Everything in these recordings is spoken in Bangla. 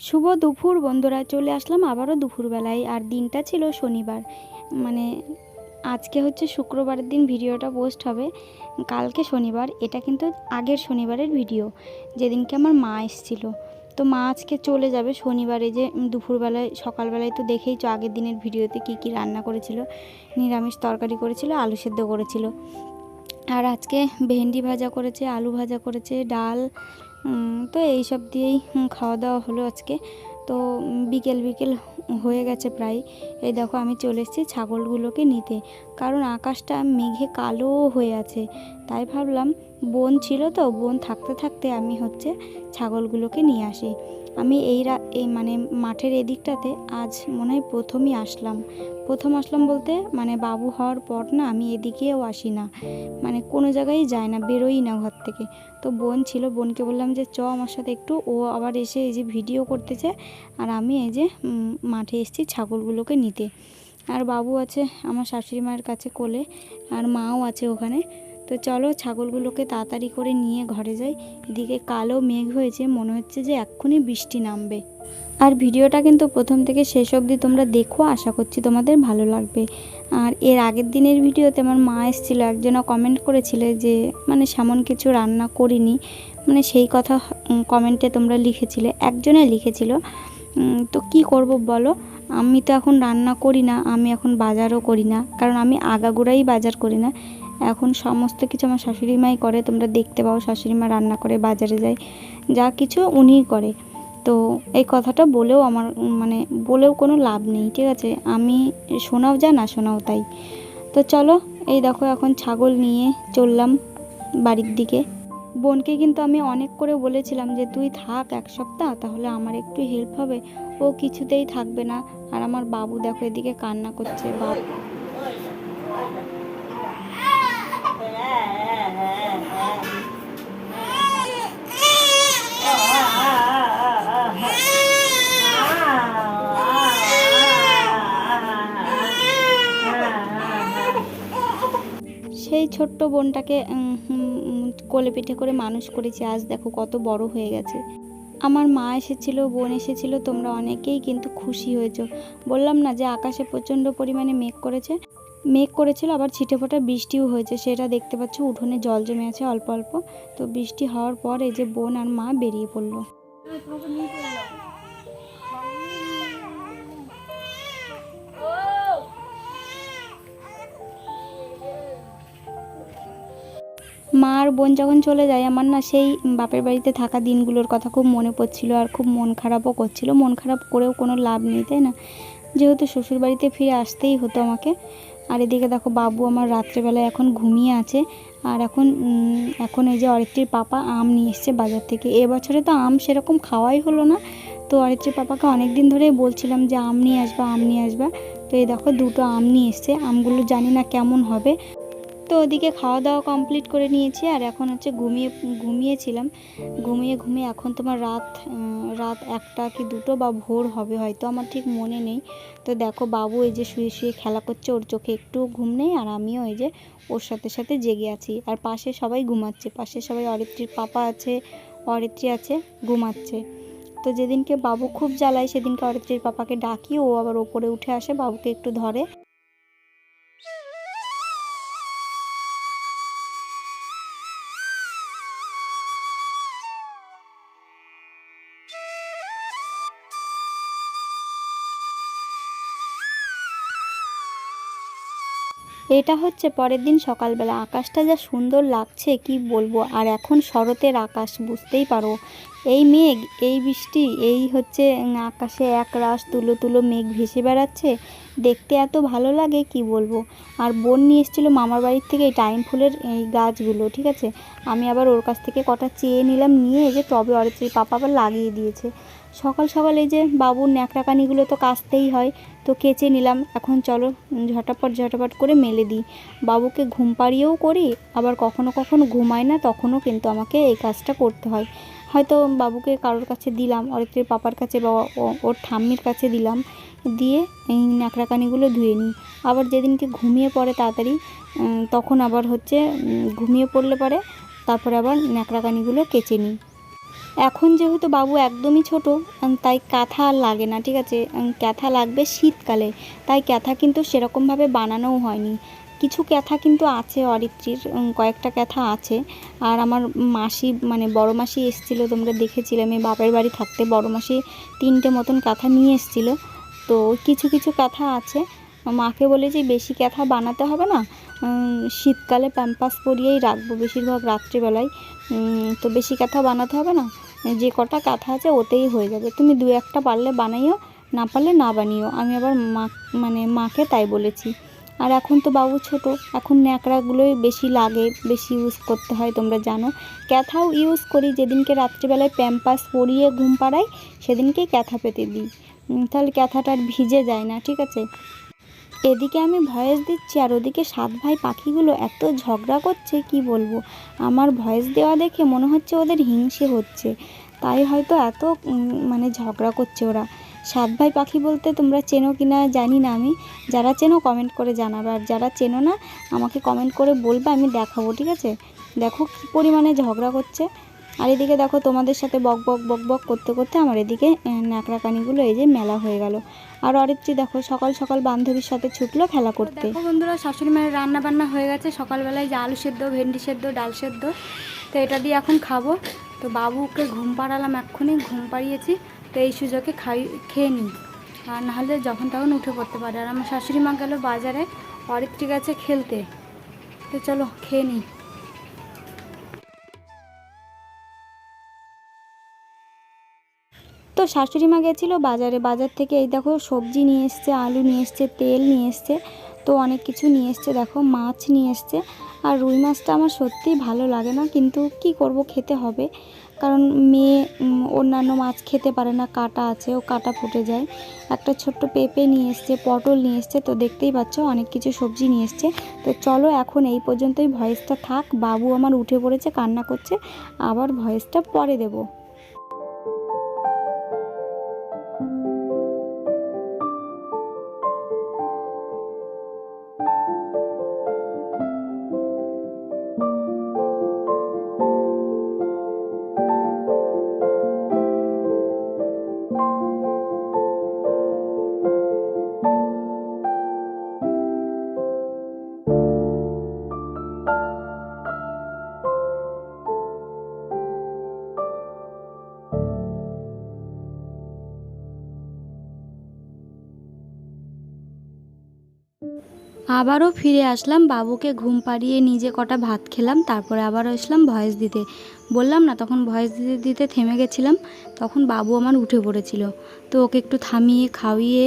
শুভ দুপুর, বন্ধুরা। চলে আসলাম আবারও দুপুরবেলায়। আর দিনটা ছিল শনিবার। মানে আজকে হচ্ছে শুক্রবারের দিন ভিডিওটা পোস্ট হবে। কালকে শনিবার, এটা কিন্তু আগের শনিবারের ভিডিও। যেদিনকে আমার মা এসেছিল। তো মা আজকে চলে যাবে শনিবারে যে দুপুরবেলায়, সকালবেলায় তো দেখেই তো আগের দিনের ভিডিওতে কি কি রান্না করেছিল, নিরামিষ তরকারি করেছিল, আলু সেদ্ধ করেছিল। আর আজকে ভেন্ডি ভাজা করেছে, আলু ভাজা করেছে, ডাল তো এই সব দিয়েই খাওয়া দাওয়া হলো আজকে। তো বিকেল বিকেল হয়ে গেছে প্রায়। এই দেখো, আমি চলে এসেছি ছাগলগুলোকে নিতে। কারণ আকাশটা মেঘে কালো হয়ে আছে। তাই ভাবলাম বোন ছিল তো, বোন থাকতে থাকতে আমি হচ্ছে ছাগলগুলোকে নিয়ে আসি। আমি এই রা, এই মানে মাঠের এদিকটাতে আজ মনে হয় প্রথমই আসলাম। প্রথম আসলাম বলতে মানে বাবু হওয়ার পর না আমি এদিকেও আসি না। মানে কোনো জায়গায় যায় না, বেরোই না ঘর থেকে। তো বোন ছিল, বোনকে বললাম যে, চ আমার সাথে একটু। ও আবার এসে এই যে ভিডিও করতেছে আর আমি এই যে মাঠে এসেছি ছাগলগুলোকে নিতে। আর বাবু আছে, আমার শাশুড়ি মায়ের কাছে কোলে, আর মাও আছে ওখানে। তো চলো ছাগলগুলোকে তাড়াতাড়ি করে নিয়ে ঘরে যাই। এদিকে কালো মেঘ হয়েছে, মনে হচ্ছে যে এক্ষুনি বৃষ্টি নামবে। আর ভিডিওটা কিন্তু প্রথম থেকে শেষ অবধি তোমরা দেখো, আশা করছি তোমাদের ভালো লাগবে। আর এর আগের দিনের ভিডিওতে আমার মা এসেছিল একজনা কমেন্ট করেছিলে যে মানে সেমন কিছু রান্না করিনি। মানে সেই কথা কমেন্টে তোমরা লিখেছিলে, একজনে লিখেছিল। তো কি করব বলো? আমি তো এখন রান্না করি না, আমি এখন বাজারও করি না। কারণ আমি আগাগোড়াই বাজার করি না। এখন সমস্ত কিছু আমার শাশুড়ি মাই করে, তোমরা দেখতে পাও শাশুড়ি মা রান্না করে, বাজারে যায়, যা কিছু উনিই করে। তো এই কথাটা বলেও আমার মানে বলেও কোনো লাভ নেই, ঠিক আছে? আমি শোনাও যা, না শোনাও তাই। তো চলো, এই দেখো এখন ছাগল নিয়ে চললাম বাড়ির দিকে। বোনকে কিন্তু আমি অনেক করে বলেছিলাম যে, তুই থাক এক সপ্তাহ, তাহলে আমার একটু হেল্প হবে। ও কিছুতেই থাকবে না। আর আমার বাবু দেখো এদিকে কান্না করছে বাবু সেই ছোট্ট বোনটাকে কোলে পিঠে করে মানুষ করেছি। আজ দেখো কত বড় হয়ে গেছে। আমার মা এসেছিল, বোন এসেছিল, তোমরা অনেকেই কিন্তু খুশি হয়েছো। বললাম না যে আকাশে প্রচণ্ড পরিমাণে মেঘ করেছে। মেঘ করেছিল, আবার ছিটে ফোটা বৃষ্টিও হয়েছে। সেটা দেখতে পাচ্ছ, উঠোনে জল জমে আছে অল্প অল্প। তো বৃষ্টি হওয়ার পর এই যে বোন আর মা বেরিয়ে পড়ল। মা আর বোন যখন চলে যায়, আমার না সেই বাপের বাড়িতে থাকা দিনগুলোর কথা খুব মনে পড়ছিল আর খুব মন খারাপও করছিল। মন খারাপ করেও কোনো লাভ নেই, তাই না? যেহেতু শ্বশুর বাড়িতে ফিরে আসতেই হতো আমাকে। আর এদিকে দেখো বাবু আমার রাত্রেবেলায় এখন ঘুমিয়ে আছে। আর এখন এখন এই যে অরিত্রীর পাপা আম নিয়ে এসছে বাজার থেকে। এবছরে তো আম সেরকম খাওয়াই হলো না। তো অরিত্রীর পাপাকে অনেক দিন ধরেই বলছিলাম যে আম নিয়ে আসবা, আম নিয়ে আসবা। তো এই দেখো দুটো আম নিয়ে এসছে। আমগুলো জানি না কেমন হবে। তো ওদিকে খাওয়া দাওয়া কমপ্লিট করে নিয়েছি, আর এখন হচ্ছে ঘুমিয়ে, ঘুমিয়েছিলাম। ঘুমিয়ে ঘুমিয়ে এখন তোমার রাত রাত একটা কি দুটো বা ভোর হবে হয়তো, আমার ঠিক মনে নেই। তো দেখো বাবু এই যে শুয়ে শুয়ে খেলা করছে, ওর চোখে একটু ঘুম নেই, আর আমিও এই যে ওর সাথে সাথে জেগে আছি। আর পাশে সবাই ঘুমাচ্ছে, পাশে সবাই অরিত্রীর পাপা আছে, অরিত্রী আছে, ঘুমাচ্ছে। তো যেদিনকে বাবু খুব জ্বালায়, সেদিনকে অরিত্রীর পাপাকে ডাকি, ও আবার ওপরে উঠে আসে, বাবুকে একটু ধরে। এটা হচ্ছে পরের দিন সকালবেলা। আকাশটা যা সুন্দর লাগছে, কি বলব? আর এখন শরতের আকাশ, বুঝতেই পারো। এই মেঘ, এই বৃষ্টি, এই হচ্ছে আকাশে এক রাস তুলো তুলো মেঘ ভেসে বেড়াচ্ছে। দেখতে এত ভালো লাগে, কি বলব? আর বোন নিয়ে এসেছিল মামার বাড়ির থেকে এই টাইম ফুলের এই গাছগুলো, ঠিক আছে? আমি আবার ওর কাছ থেকে কটা চেয়ে নিলাম, নিয়ে এই যে টবে অরেত্রীর পাপা আবার লাগিয়ে দিয়েছে। সকাল সকাল এই যে বাবুর ন্যাকড়াকানিগুলো তো কাচতেই হয়, তো কেচে নিলাম। এখন চলো ঝটাপট ঝটাপট করে মেলে দিই। বাবুকে ঘুম পাড়িয়েও করি, আবার কখনো কখনো ঘুমায় না, তখনও কিন্তু আমাকে এই কাজটা করতে হয়। হয়তো বাবুকে কারোর কাছে দিলাম, অরিত্রের পাপার কাছে বা ওর ঠাম্মির কাছে দিলাম, দিয়ে এই ন্যাকড়াকানিগুলো ধুয়ে নিই। আবার যেদিনকে ঘুমিয়ে পড়ে তাড়াতাড়ি তখন আবার হচ্ছে ঘুমিয়ে পড়লে পরে তারপরে আবার ন্যাকড়াকানিগুলো কেচে নিই। এখন যেহেতু বাবু একদমই ছোট তাই কাঁথা লাগে না, ঠিক আছে? ক্যাথা লাগবে শীতকালে, তাই ক্যাথা কিন্তু সেরকমভাবে বানানোও হয়নি। কিছু ক্যাথা কিন্তু আছে, অরিত্রীর কয়েকটা ক্যাথা আছে। আর আমার মাসি মানে বড় মাসি এসেছিল, তোমরা দেখেছিলে, আমি বাপের বাড়ি থাকতে বড় মাসি তিনটে মতন কাঁথা নিয়ে এসেছিল। তো কিছু কিছু কাঁথা আছে। মাকে বলেছি বেশি ক্যাথা বানাতে হবে না শীতকালে প্যাম্পাস পরিয়েই রাখব বেশিরভাগ রাত্রিবেলায়। তো বেশি কাঁথা বানাতে হবে না, যে কটা কাঁথা আছে ওতেই হয়ে যাবে। তুমি দু একটা পারলে বানাইও, না পারলে না বানিও। আমি আবার মা মানে মাকে তাই বলেছি। আর এখন তো বাবু ছোট, এখন ন্যাকড়াগুলোই বেশি লাগে, বেশি ইউজ করতে হয়, তোমরা জানো। ক্যাথাও ইউজ করি, যেদিনকে রাত্রিবেলায় প্যাম্পাস পরিয়ে ঘুম পাড়াই, সেদিনকে ক্যাথা পেতে দিই। তাহলে ক্যাথাটা আর ভিজে যায় না, ঠিক আছে? এদিকে আমি ভয়েস দিচ্ছি, আর ওদিকে সাত ভাই পাখিগুলো এত ঝগড়া করছে, কি বলব? আমার ভয়েস দেওয়া দেখে মনে হচ্ছে ওদের হিংসে হচ্ছে। তাই হয়তো এত মানে ঝগড়া করছে ওরা। সাত ভাই পাখি বলতে তোমরা চেনো কি না জানি না আমি। যারা চেনো কমেন্ট করে জানাবে। আর যারা চেনো না আমাকে কমেন্ট করে বলবে আমি দেখাবো ঠিক আছে? দেখো কী পরিমাণে ঝগড়া করছে। আর এদিকে দেখো তোমাদের সাথে বক বক বক বক করতে করতে আমার এদিকে আহ, ন্যাকড়া কানিগুলো এই যে মেলা হয়ে গেল। আর অরিত্রী দেখো সকাল সকাল বান্ধবীর সাথে ছুটলো খেলা করতে। বন্ধুরা শাশুড়ি মায়ের রান্না বান্না হয়ে গেছে। সকালবেলায় যে আলু সেদ্ধ ভেন্ডি সেদ্ধ ডাল সেদ্ধ তো এটা দিয়ে এখন খাব। তো বাবুকে ঘুম পাড়ালাম এক্ষুনি ঘুম পাড়িয়েছি। তো এই সুযোগে খাই, খেয়ে নিই। আর নাহলে যখন তখন উঠে পড়তে পারে। আর আমার শাশুড়ি মা গেল বাজারে, অরিত্রী গেছে খেলতে। তো চলো, খেয়ে নিই। তো শাশুড়ি মা গেছিল বাজারে। বাজার থেকে এই দেখো সবজি নিয়ে এসছে, আলু নিয়ে এসছে, তেল নিয়ে এসছে, তো অনেক কিছু নিয়ে এসছে। দেখো মাছ নিয়ে এসছে। আর রুই মাছটা আমার সত্যিই ভালো লাগে না, কিন্তু কি করব, খেতে হবে। কারণ মেয়ে অন্যান্য মাছ খেতে পারে না, কাটা আছে, ও কাটা ফুটে যায়। একটা ছোট্ট পেঁপে নিয়ে এসছে, পটল নিয়ে এসছে, তো দেখতেই পাচ্ছ অনেক কিছু সবজি নিয়ে এসছে। তো চলো এখন এই পর্যন্তই, ভয়েসটা থাক, বাবু আমার উঠে পড়েছে, কান্না করছে, আবার ভয়েসটা পরে দেবো। আবারও ফিরে আসলাম, বাবুকে ঘুম পাড়িয়ে নিজে কটা ভাত খেলাম, তারপরে আবারও আসলাম ভয়েস দিতে। বললাম, না, তখন ভয়েস দিতে দিতে থেমে গেছিলাম, তখন বাবু আমার উঠে পড়েছিল। তো ওকে একটু থামিয়ে, খাওয়িয়ে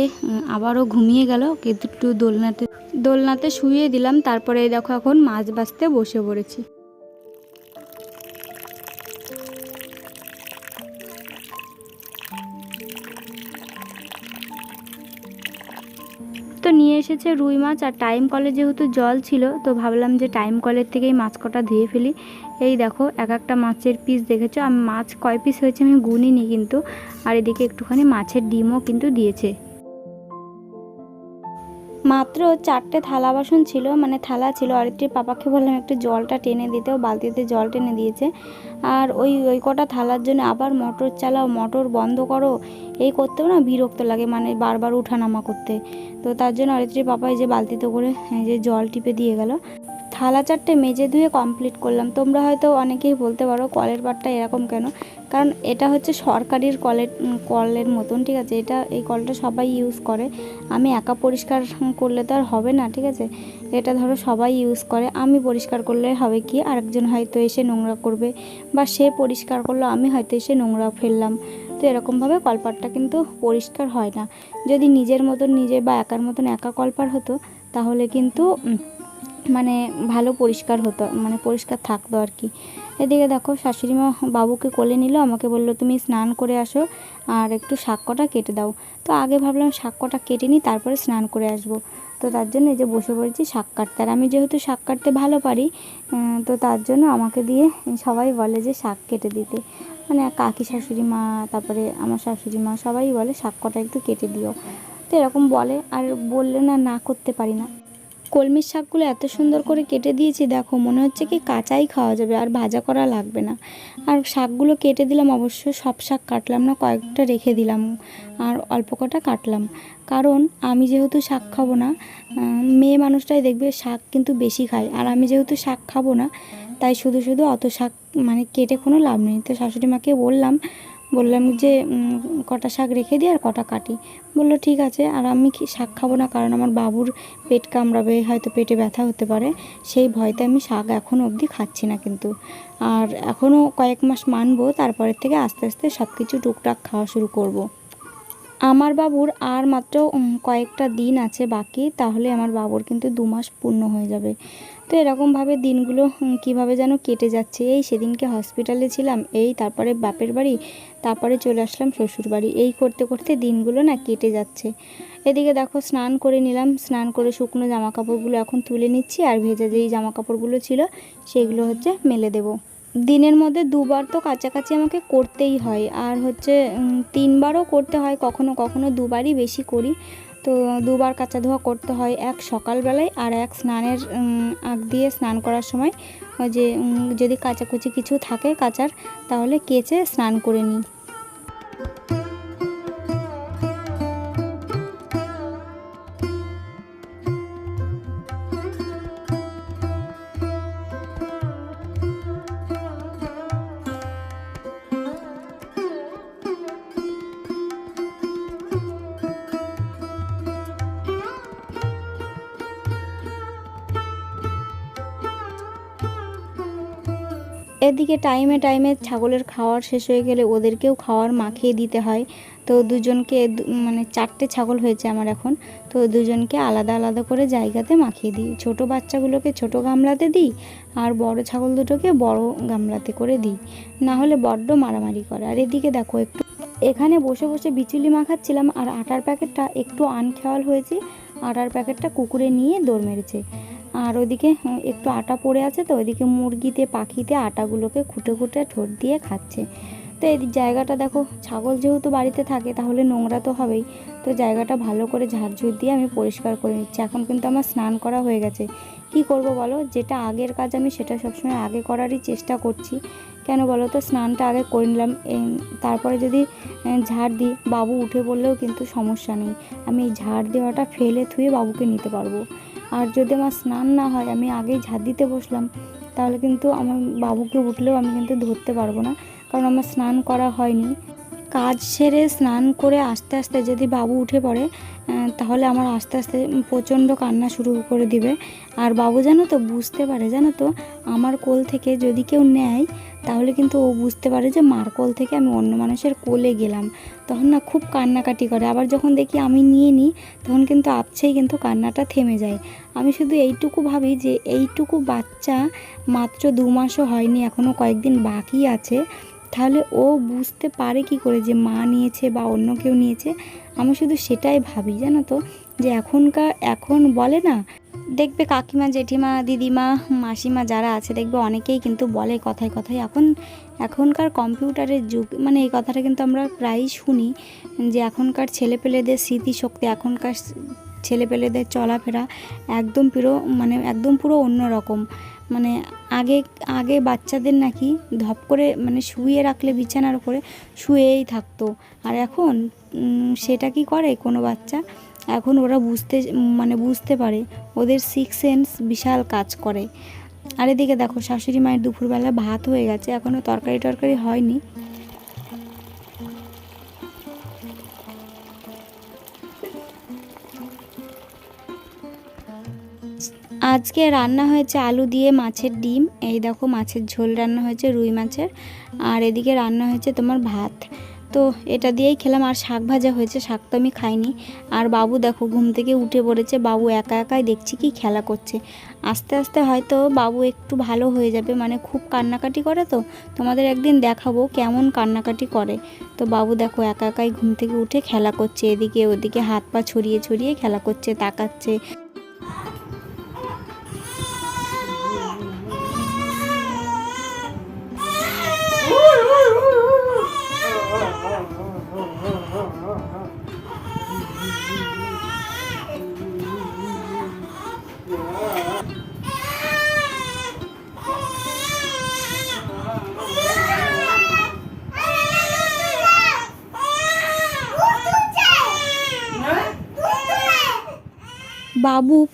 আবারও ঘুমিয়ে গেল কিন্তু একটু দোলনাতে দোলনাতে শুয়ে দিলাম, তারপরে দেখো এখন মাছ বাছতে বসে পড়েছি। তো নিয়ে এসেছে রুই মাছ আর টাইম কলে যেহেতু জল ছিল, তো ভাবলাম যে টাইম কলের থেকেই মাছ কটা ধুয়ে ফেলি। এই দেখো, এক একটা মাছের পিস দেখেছ? আমি মাছ কয় পিস হয়েছে আমি গুনিনি কিন্তু, আর এদিকে একটুখানি মাছের ডিমও কিন্তু দিয়েছে। মাত্র চারটে থালা বাসন ছিল মানে থালা ছিল অরিত্রীর পাপাকে বললাম একটু জলটা টেনে দিতেও বালতিতে জল টেনে দিয়েছে। আর ওই ওই কটা থালার জন্য আবার মোটর চালাও, মোটর বন্ধ করো, এই করতেও না বিরক্ত লাগে মানে বারবার উঠানামা করতে। তো তার জন্য অরিত্রীর পাপা এই যে বালতিতে করে, এই যে জল টিপে দিয়ে গেল। থালা চারটে মেজে ধুয়ে কমপ্লিট করলাম। তোমরা হয়তো অনেকেই বলতে পারো কলের পাটটা এরকম কেন? কারণ এটা হচ্ছে সরকারির কলের কলের মতন, ঠিক আছে? এটা, এই কলটা সবাই ইউজ করে। আমি একা পরিষ্কার করলে তো আর হবে না, ঠিক আছে? এটা ধরো সবাই ইউজ করে। আমি পরিষ্কার করলে হবে কি? আরেকজন হয়তো এসে নোংরা করবে বা সে পরিষ্কার করল, আমি হয়তো এসে নোংরা ফেললাম। তো এরকমভাবে কলপাটটা কিন্তু পরিষ্কার হয় না। যদি নিজের মতন নিজে বা একার মতন একা কলপার হতো, তাহলে কিন্তু মানে ভালো পরিষ্কার হতো মানে পরিষ্কার থাকতো আর কি। এদিকে দেখো শাশুড়ি মা বাবুকে কোলে নিল, আমাকে বলল, তুমি স্নান করে আসো আর একটু শাক কটা দাও। তো আগে ভাবলাম শাক কটা কেটে নিই, তারপরে স্নান করে আসব। তো তার জন্য এই যে বসে পড়েছি শাক কাটতে। আর আমি যেহেতু শাক কাটতে ভালো পারি তো তার জন্য আমাকে দিয়ে সবাই বলে যে শাক কেটে দিতে। মানে কাকি শাশুড়ি মা, তারপরে আমার শাশুড়ি মা সবাই বলে শাক কটা একটু কেটে দিও। তো এরকম বলে, আর বললে না না করতে পারি না। কলমির শাকগুলো এত সুন্দর করে কেটে দিয়েছি, দেখো, মনে হচ্ছে কি কাঁচাই খাওয়া যাবে, আর ভাজা করা লাগবে না। আর শাকগুলো কেটে দিলাম, অবশ্য সব শাক কাটলাম না, কয়েকটা রেখে দিলাম, আর অল্প কটা কাটলাম। কারণ আমি যেহেতু শাক খাব না মেয়ে মানুষটাই দেখবে শাক কিন্তু বেশি খায়, আর আমি যেহেতু শাক খাব না, তাই শুধু শুধু অত শাক মানে কেটে কোনো লাভ নেই। তো শাশুড়ি মাকে বললাম বললাম যে কটা শাক রেখে দিই আর কটা কাটি। বলল, ঠিক আছে, আর আমি শাক খাব না? কারণ আমার বাবুর পেট কামড়াবে, হয়তো পেটে ব্যথা হতে পারে। সেই ভয়তে আমি শাক এখনও অবধি খাচ্ছি না কিন্তু। আর এখনও কয়েক মাস মানবো, তারপরের থেকে আস্তে আস্তে সব কিছু টুকটাক খাওয়া শুরু করব। আমার বাবুর আর মাত্র কয়েকটা দিন আছে বাকি, তাহলে আমার বাবুর কিন্তু দু মাস পূর্ণ হয়ে যাবে। তো এরকমভাবে দিনগুলো কীভাবে যেন কেটে যাচ্ছে। এই সেদিনকে হসপিটালে ছিলাম, এই তারপরে বাপের বাড়ি, তারপরে চলে আসলাম শ্বশুর বাড়ি। এই করতে করতে দিনগুলো না কেটে যাচ্ছে। এদিকে দেখো স্নান করে নিলাম, স্নান করে শুকনো জামা কাপড়গুলো এখন তুলে নিচ্ছি, আর ভেজা যেই জামা কাপড়গুলো ছিল, সেগুলো হচ্ছে মেলে দেবো। দিনের মধ্যে দুবার তো কাছাকাছি আমাকে করতেই হয়, আর হচ্ছে তিনবারও করতে হয়, কখনো কখনো দুবারই বেশি করি। তো দুবার কাঁচা ধোয়া করতে হয় এক সকালবেলায় আর এক স্নানের আগ দিয়ে স্নান করার সময়। যে যদি কাচাকুচি কিছু থাকে কাচার, তাহলে কেচে স্নান করে নিই। এদিকে টাইমে টাইমে ছাগলের খাওয়ার শেষ হয়ে গেলে ওদেরকেও খাওয়ার মাখিয়ে দিতে হয়। তো দুজনকে মানে চারটে ছাগল হয়েছে আমার এখন। তো দুজনকে আলাদা আলাদা করে জায়গাতে মাখিয়ে দিই। ছোট বাচ্চাগুলোকে ছোট গামলাতে দিই আর বড় ছাগল দুটোকে বড় গামলাতে করে দিই। না হলে বড্ড মারামারি করে। আর এদিকে দেখো একটু, এখানে বসে বসে বিচুলি মাখাচ্ছিলাম আর আটার প্যাকেটটা একটু আনখেয়াল হয়েছে। আটার প্যাকেটটা কুকুরে নিয়ে দৌড় মেরেছে। আর ওদিকে একটু আটা পড়ে আছে তো, ওইদিকে মুরগিতে, পাখিতে আটাগুলোকে খুঁটে খুঁটে ঠোঁট দিয়ে খাচ্ছে। তো এই জায়গাটা দেখো, ছাগল যেহেতু বাড়িতে থাকে, তাহলে নোংরা তো হবেই। তো জায়গাটা ভালো করে ঝাড়ঝুড় দিয়ে আমি পরিষ্কার করে নিচ্ছি। এখন কিন্তু আমার স্নান করা হয়ে গেছে। কি করব বলো? যেটা আগের কাজ আমি সেটা সবসময় আগে করারই চেষ্টা করছি। কেন বলো তো? স্নানটা আগে করে নিলাম। তারপরে যদি ঝাড় দিই, বাবু উঠে পড়লেও কিন্তু সমস্যা নেই। আমি এই ঝাড় দেওয়াটা ফেলে থুয়ে বাবুকে নিতে পারব। আর যদি আমার স্নান না হয়, আমি আগেই ঝাড় দিতে বসলাম, তাহলে কিন্তু আমার বাবুকে উঠলেও আমি কিন্তু ধরতে পারব না, কারণ আমার স্নান করা হয়নি। কাজ সেরে স্নান করে আস্তে আস্তে যদি বাবু উঠে পড়ে তাহলে আমার আস্তে আস্তে প্রচণ্ড কান্না শুরু করে দিবে। আর বাবু জানো তো, বুঝতে পারে, জানো তো, আমার কোল থেকে যদি কেউ নেয়, তাহলে কিন্তু ও বুঝতে পারে যে মার কোল থেকে আমি অন্য মানুষের কোলে গেলাম। তখন না খুব কান্নাকাটি করে। আবার যখন দেখি আমি নিয়ে নিই, তখন কিন্তু আপছেই কিন্তু কান্নাটা থেমে যায়। আমি শুধু এইটুকু ভাবি যে এইটুকু বাচ্চা মাত্র দু মাসও হয়নি এখনও কয়েকদিন বাকি আছে। তাহলে ও বুঝতে পারে কি করে যে মা নিয়েছে বা অন্য কেউ নিয়েছে? আমি শুধু সেটাই ভাবি, জানো তো? যে এখনকার, এখন বলে না, দেখবে কাকিমা, জেঠিমা, দিদিমা, মাসিমা যারা আছে, দেখবে অনেকেই কিন্তু বলে কথায় কথায়। এখন, এখনকার কম্পিউটারের যুগ মানে এই কথাটা কিন্তু আমরা প্রায়ই শুনি যে এখনকার ছেলেপেলেদের স্মৃতিশক্তি, এখনকার ছেলেপেলেদের চলাফেরা একদম পুরো মানে একদম পুরো অন্য রকম মানে আগে আগে বাচ্চাদের নাকি ধপ করে মানে শুয়ে রাখলে বিছানার উপরে শুয়েই থাকতো। আর এখন সেটা কি করে কোনো বাচ্চা? এখন ওরা বুঝতে মানে বুঝতে পারে। ওদের সিক্স সেন্স বিশাল কাজ করে। আর এদিকে দেখো শাশুড়ি মায়ের দুপুরবেলা ভাত হয়ে গেছে। এখনও তরকারি টরকারি হয়নি। আজকে রান্না হয়েছে আলু দিয়ে মাছের ডিম। এই দেখো মাছের ঝোল রান্না হয়েছে, রুই মাছের। আর এদিকে রান্না হয়েছে তোমার ভাত। তো এটা দিয়েই খেলাম, আর শাক ভাজা হয়েছে, শাক তো আমি খাইনি। আর বাবু দেখো ঘুম থেকে উঠে পড়েছে, বাবু একা একাই দেখছি কি খেলা করছে। আস্তে আস্তে হয়তো বাবু একটু ভালো হয়ে যাবে মানে খুব কান্নাকাটি করে তো। তোমাদের একদিন দেখাবো কেমন কান্নাকাটি করে। তো বাবু দেখো একা একাই ঘুম থেকে উঠে খেলা করছে, এদিকে ওদিকে হাত পা ছড়িয়ে ছড়িয়ে খেলা করছে, তাকাচ্ছে।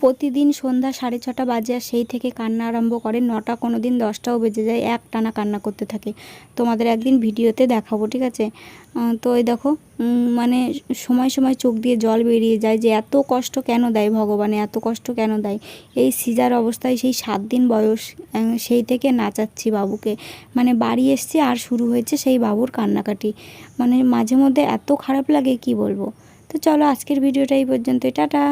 প্রতিদিন সন্ধ্যা সাড়ে ছটা বাজে আর সেই থেকে কান্না আরম্ভ করে। নটা কোনো দিন দশটাও বেজে যায় এক টানা কান্না করতে থাকে। তোমাদের একদিন ভিডিওতে দেখাবো, ঠিক আছে? তো এই দেখো মানে সময় সময় চোখ দিয়ে জল বেরিয়ে যায় যে এত কষ্ট কেন দেয় ভগবানে, এত কষ্ট কেন দেয়? এই সিজার অবস্থায় সেই সাত দিন বয়স সেই থেকে নাচাচ্ছি বাবুকে। মানে বাড়ি এসছে আর শুরু হয়েছে সেই বাবুর কান্নাকাটি। মানে মাঝে মধ্যে এত খারাপ লাগে, কি বলব? তো চলো আজকের ভিডিওটা এই পর্যন্ত টাটা!